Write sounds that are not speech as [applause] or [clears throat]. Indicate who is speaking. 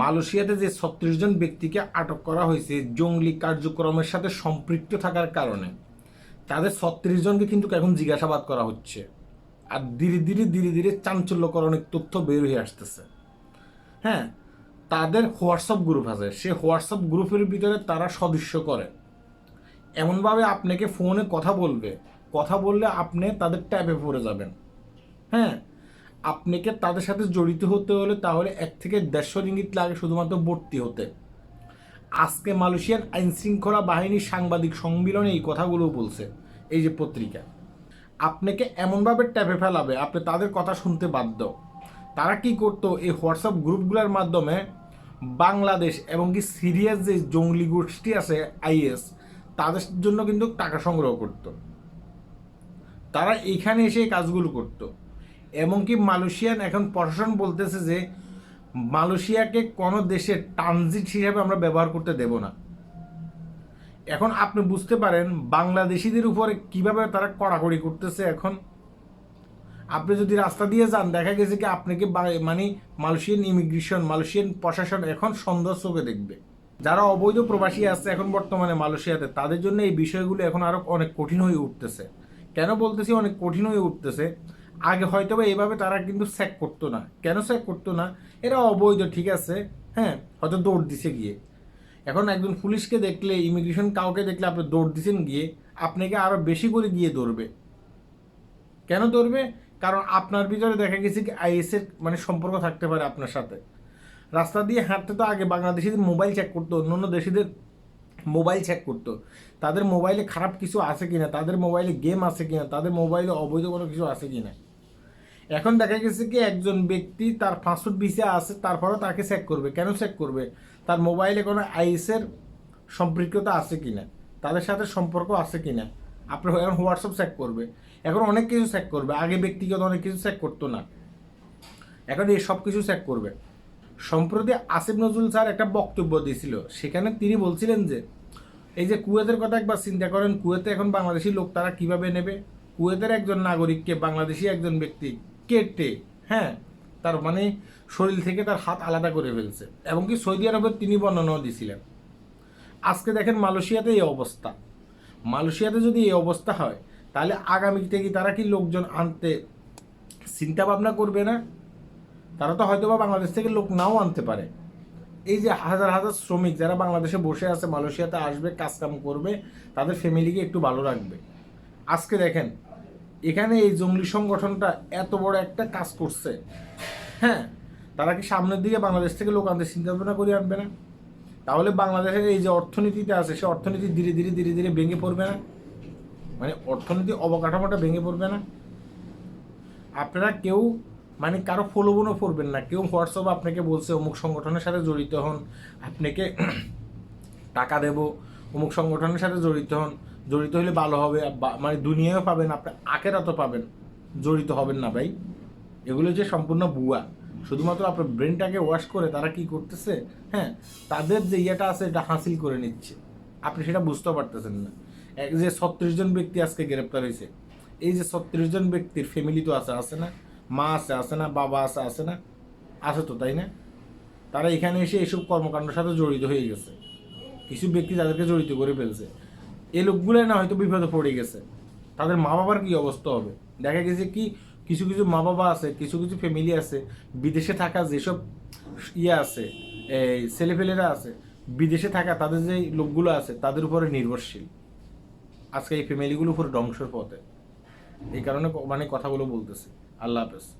Speaker 1: মালয়েশিয়াতে যে ছত্রিশ জন ব্যক্তিকে আটক করা হয়েছে, জঙ্গলি কার্যক্রমের সাথে সম্পৃক্ত থাকার কারণে, তাদের ছত্রিশ জনকে কিন্তু এখন জিজ্ঞাসাবাদ করা হচ্ছে। আর ধীরে ধীরে ধীরে ধীরে চাঞ্চল্যকর অনেক তথ্য বের হয়ে আসতেছে। হ্যাঁ তাদের হোয়াটসঅ্যাপ গ্রুপ আছে। সে হোয়াটসঅ্যাপ গ্রুপের ভিতরে তারা সদস্য করে। এমনভাবে আপনাকে ফোনে কথা বলবে। কথা বললে আপনি তাদের ট্যাবে পড়ে যাবেন। হ্যাঁ আপনাকে তাদের সাথে জড়িত হতে হলে তাহলে এক থেকে দেড়শো রিঙ্গিত লাগে শুধুমাত্র ভর্তি হতে। আজকে মালয়েশিয়ান আইন শৃঙ্খলা বাহিনীর সাংবাদিক সম্মেলনে এই কথাগুলো বলছে, এই যে পত্রিকা। আপনাকে এমনভাবে ট্যাপে ফেলাবে, আপনি তাদের কথা শুনতে বাধ্য। তারা কি করতো, এই হোয়াটসঅ্যাপ গ্রুপগুলোর মাধ্যমে বাংলাদেশ এবং কি সিরিয়াস যে জঙ্গলি গোষ্ঠী আছে, আইএস, তাদের জন্য কিন্তু টাকা সংগ্রহ করতো। তারা এইখানে এসে কাজগুলো করতো। এমনকি মালয়েশিয়ান এখন প্রশাসন বলতেছে যে মালয়েশিয়াকে কোনো দেশে ট্রানজিট হিসাবে আমরা ব্যবহার করতে দেব না। এখন আপনি বুঝতে পারেন বাংলাদেশিদের উপরে কীভাবে তারা কড়াকড়ি করতেছে এখন। আপনি যদি রাস্তা দিয়ে যান, দেখা গেছে কি আপনাকে মানে মালয়েশিয়ান ইমিগ্রেশন, মালয়েশিয়ান প্রশাসন এখন সন্দেহ চোখে দেখবে। যারা অবৈধ প্রবাসী আছে এখন বর্তমানে মালয়েশিয়াতে, তাদের জন্য এই বিষয়গুলো এখন আরও অনেক কঠিন হয়ে উঠতেছে। কেন বলতেছি অনেক কঠিন হয়ে উঠতেছে? আগে হয়তো বা এইভাবে তারা কিন্তু স্যাক করতো না। কেন স্যাক করতো না? এরা অবৈধ, ঠিক আছে? হ্যাঁ হয়তো দৌড় দিছে গিয়ে। এখন একজন পুলিশকে দেখলে ইমিগ্রেশন কাউকে দেখলে আপনি দৌড় দিছেন গিয়ে, আপনাকে আরও বেশি করে গিয়ে দৌড়বে কেন ধরবে? কারণ আপনার ভিতরে দেখা গেছে কি আইএসের মানে সম্পর্ক থাকতে পারে আপনার সাথে। রাস্তা দিয়ে হাঁটতে তো আগে বাংলাদেশিদের মোবাইল চেক করতো অন্য অন্য দেশিদের মোবাইল চেক করতো। তাদের মোবাইলে খারাপ কিছু আছে কিনা? তাদের মোবাইলে গেম আছে কিনা? তাদের মোবাইলে অবৈধ কোনো কিছু আছে কিনা? এখন দেখা গেছে কি একজন ব্যক্তি তার পাসপোর্ট ভিসা আছে, তারপরেও তাকে চেক করবে। কেন চেক করবে? তার মোবাইলে কোনো আইএসের সম্পৃক্ততা আছে কি না তাদের সাথে সম্পর্ক আছে কি না আপনার এখন হোয়াটসঅ্যাপ চেক করবে। এখন অনেক কিছু চেক করবে। আগে ব্যক্তিগত অনেক কিছু চেক করতো না। এখন এই সব কিছু চেক করবে। সম্প্রতি আসিফ নজরুল স্যার একটা বক্তব্য দিয়েছিল। সেখানে তিনি বলছিলেন যে, এই যে কুয়েতের কথা একবার চিন্তা করেন, কুয়েতে এখন বাংলাদেশি লোক তারা কীভাবে নেবে? কুয়েতের একজন নাগরিককে, বাংলাদেশি একজন ব্যক্তি কেটে হ্যাঁ তার মানে শরীর থেকে তার হাত আলাদা করে ফেলছে। এবং কি সৌদি আরবের তিনি বর্ণনাও দিয়েছিলেন আজকে দেখেন মালয়েশিয়াতে এই অবস্থা। মালয়েশিয়াতে যদি এই অবস্থা হয়, তাহলে আগামীতে কি তারা কি লোকজন আনতে চিন্তা ভাবনা করবে না? তারা তো হয়তো বা বাংলাদেশ থেকে লোক নাও আনতে পারে। এই যে হাজার হাজার শ্রমিক যারা বাংলাদেশে বসে আছে, মালয়েশিয়াতে আসবে, কাজকাম করবে, তাদের ফ্যামিলিকে একটু ভালো রাখবে। আজকে দেখেন এখানে এই জঙ্গলি সংগঠনটা এত বড় একটা কাজ করছে। হ্যাঁ তারা কি সামনের দিকে বাংলাদেশ থেকে লোক আনতে চিন্তা ভাবনা করে আনবে না? তাহলে বাংলাদেশের এই যে অর্থনীতিতে আছে, সে অর্থনীতি ধীরে ধীরে ধীরে ধীরে ভেঙে পড়বে না? মানে অর্থনীতি অবকাঠামোটা ভেঙে পড়বে না? আপনারা কেউ মানে কারও ফলোবনও পড়বেন না। কেউ হোয়াটসঅ্যাপ আপনাকে বলছে, অমুক সংগঠনের সাথে জড়িত হন। আপনাকে [clears throat] টাকা দেব, অমুক সংগঠনের সাথে জড়িত হন। জড়িত হলে ভালো হবে মানে দুনিয়াও পাবেন, আপনি আখেরাতও পাবেন, জড়িত হবেন না ভাই। এগুলো যে সম্পূর্ণ বুয়া শুধুমাত্র আপনার ব্রেনটাকে ওয়াশ করে তারা কি করতেছে হ্যাঁ তাদের যে ইয়েটা আছে, এটা হাসিল করে নিচ্ছে। আপনি সেটা বুঝতে পারতেছেন না। এক যে ছত্রিশ জন ব্যক্তি আজকে গ্রেপ্তার হয়েছে এই যে ছত্রিশ জন ব্যক্তির ফ্যামিলি তো আছে আছে না? মা আছে আছে না? বাবা আছে আছে না? আছে তো, তাই না? তারা এখানে এসে এইসব কর্মকাণ্ডের সাথে জড়িত হয়ে গেছে। কিছু ব্যক্তি তাদেরকে জড়িত করে ফেলছে। এই লোকগুলো না হয়তো বিপদে পড়ে গেছে। তাদের মা বাবার কি অবস্থা হবে? দেখা গেছে কি, কিছু কিছু মা বাবা আছে, কিছু কিছু ফ্যামিলি আছে, বিদেশে থাকা যেসব ইয়ে আছে এই ছেলেপেলেরা আছে, বিদেশে থাকা তাদের যে লোকগুলো আছে, তাদের উপরে নির্ভরশীল। আজকে এই ফ্যামিলিগুলো উপরে ধ্বংসের পথে। এই কারণে মানে কথাগুলো বলতেছি। আল্লাহ হাফেজ।